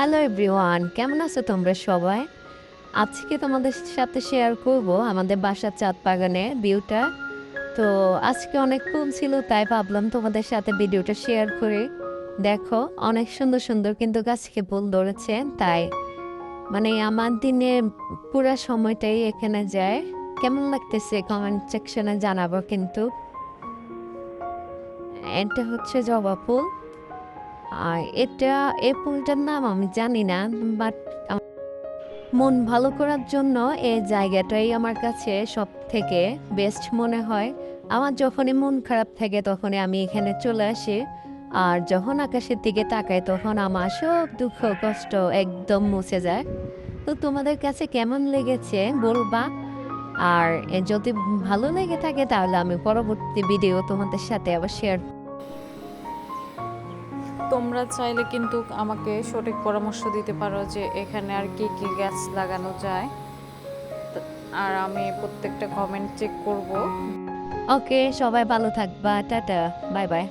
Hello everyone কেমন আছো তোমরা সবাই? আজকে তোমাদের সাথে শেয়ার করব আমাদের বাসার চাঁদ বাগানে ভিউটা তো আজকে অনেক ফুল ছিল, তাই ভাবলাম তোমাদের সাথে ভিডিওটা শেয়ার করে। দেখো, অনেক সুন্দর সুন্দর কিন্তু গাছকে ফুল ধরেছে, তাই মানে আমার দিনে পুরো সময়টাই এখানে যায়। কেমন লাগতেছে কমেন্ট সেকশনে জানাব কিন্তু। এটা হচ্ছে জবা ফুল। এটা এই ফুলটার নাম আমি জানি না বাট মন ভালো করার জন্য এই জায়গাটাই আমার কাছে সব থেকে বেস্ট মনে হয়। আমার যখনই মন খারাপ থাকে তখনই আমি এখানে চলে আসি, আর যখন আকাশের দিকে তাকাই তখন আমার সব দুঃখ, কষ্ট একদম মুছে যায়। তো তোমাদের কাছে কেমন লেগেছে বলবা? আর এ যদি ভালো লেগে থাকে তাহলে আমি পরবর্তী ভিডিও তোমাদের সাথে আবার শেয়ার তোমরা চাইলে কিন্তু আমাকে সঠিক পরামর্শ দিতে পারো যে এখানে আর কি কি গাছ লাগানো যায়। আর আমি প্রত্যেকটা কমেন্ট চেক করব। ওকে সবাই ভালো থাকবা, টাটা বাই বাই